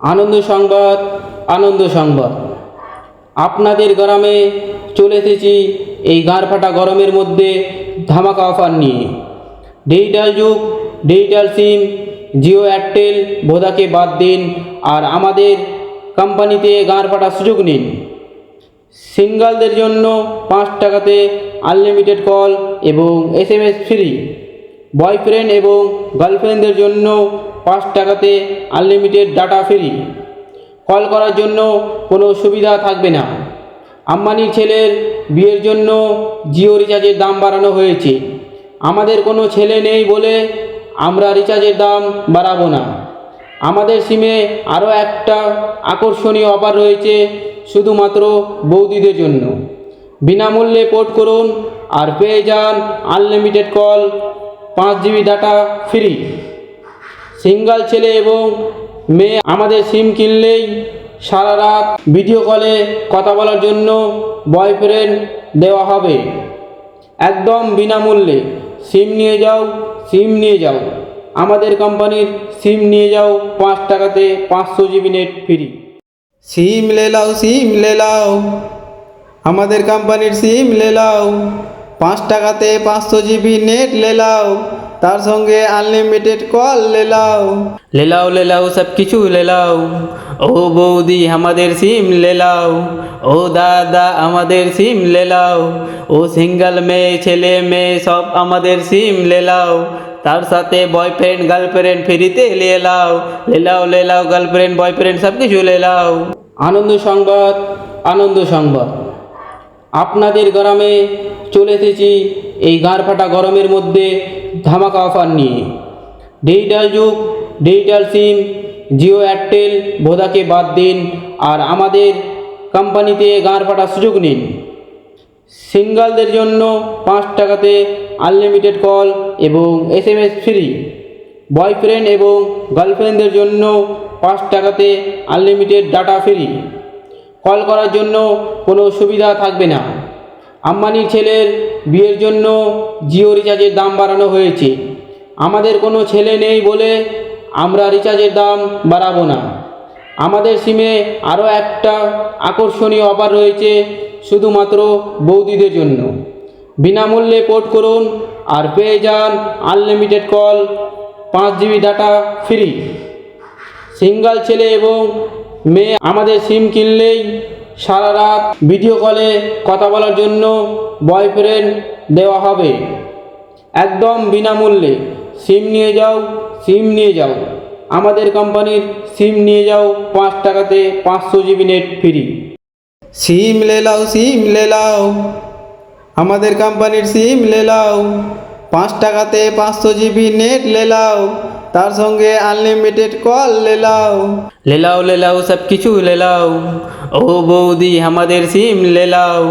আনন্দ সংবাদ আনন্দ সংবাদ। আপনাদের গ্রামে চলে এসেছি এই গাঁড় ফাটা গরমের মধ্যে ধামাকা অফার নিয়ে। ডিজিটাল যুগ, ডিজিটাল সিম, জিও, এয়ারটেল, ভোদাকে বাদ দিন আর আমাদের কোম্পানিতে গাঁড় ফাটার সুযোগ নিন। সিঙ্গেলদের জন্য পাঁচ টাকাতে আনলিমিটেড কল এবং S M S free. Boyfriend এবং গার্লফ্রেন্ডদের জন্য পাঁচ টাকাতে আনলিমিটেড ডাটা ফ্রি কল করার জন্য কোনো সুবিধা থাকবে না। আম্বানির ছেলের বিয়ের জন্য জিও রিচার্জের দাম বাড়ানো হয়েছে। আমাদের কোনো ছেলে নেই বলে আমরা রিচার্জের দাম বাড়াবো না। আমাদের সিমে আরও একটা আকর্ষণীয় অফার রয়েছে শুধুমাত্র বৌদিদের জন্য। বিনামূল্যে পোর্ট করুন আর পেয়ে যান আনলিমিটেড কল পাঁচ জিবি ডাটা ফ্রি সিঙ্গেল ছেলে এবং মেয়ে আমাদের সিম কিনলেই সারা রাত ভিডিও কলে কথা বলার জন্য বয়ফ্রেন্ড দেওয়া হবে। একদম বিনামূল্যে। সিম নিয়ে যাও, সিম নিয়ে যাও। আমাদের কোম্পানির সিম নিয়ে যাও পাঁচ টাকাতে পাঁচশো জিবি নেট ফ্রি। সিম লে লাও, সিম লে লাও। আমাদের কোম্পানির সিম লে লাও। পাঁচ টাকাতে পাঁচশো জিবি নেট লে লাও। তার সঙ্গে আনলিমিটেড কল লে লাও। লেলাও লেলাও সব কিছু লেলাও ও বৌদি আমাদের সিম লেলাও ও দাদা আমাদের সিম লেলাও ও সিঙ্গেল মেয়ে ছেলে মেয়ে সব আমাদের সিম লেলাও তার সাথে বয়ফ্রেন্ড গার্লফ্রেন্ড ফ্রিতে লেলাও লেলাও লেলাও গার্লফ্রেন্ড বয়ফ্রেন্ড সব কিছু লেলাও আনন্দ সংবাদ আনন্দ সংবাদ। আপনাদের গ্রামে চলে এসেছি এই গাঁড় ফাটা গরমের মধ্যে। ধামাকা অফার নিয়ে। ডিজিটাল যুগ ডিজিটাল সিম জিও এয়ারটেল ভোদাকে বাদ দিন, আর আমাদের কোম্পানিতে গাঁড় ফাটার সুযোগ নিন। সিঙ্গালদের জন্য পাঁচ টাকাতে আনলিমিটেড কল এবং S M S free boyfriend এবং গার্লফ্রেন্ডদের জন্য পাঁচ টাকাতে আনলিমিটেড ডাটা ফ্রি কল করার জন্য কোনো সুবিধা থাকবে না। আম্বানির ছেলের বিয়ের জন্য জিও রিচার্জের দাম বাড়ানো হয়েছে। আমাদের কোনো ছেলে নেই বলে আমরা রিচার্জের দাম বাড়াবো না। আমাদের সিমে আরও একটা আকর্ষণীয় অফার রয়েছে শুধুমাত্র বৌদিদের জন্য। বিনামূল্যে পোর্ট করুন আর পেয়ে যান আনলিমিটেড কল, পাঁচ জিবি ডাটা ফ্রি। সিঙ্গেল ছেলে এবং মেয়ে আমাদের সিম কিনলেই সারা রাত ভিডিও কলে কথা বলার জন্য বয়ফ্রেন্ড দেওয়া হবে। একদম বিনামূল্যে। সিম নিয়ে যাও সিম নিয়ে যাও। আমাদের কোম্পানির সিম নিয়ে যাও, পাঁচ টাকাতে পাঁচশো জিবি নেট ফ্রি সিম লে লাও সিম লে লাও আমাদের কোম্পানির সিম লে লাও পাঁচ টাকাতে পাঁচশো জিবি নেট লে লাও তার সঙ্গে আনলিমিটেড কল লেলাও লেলাও লেলাও সব কিছু লেলাও ও বৌদি, আমাদের সিম লেলাও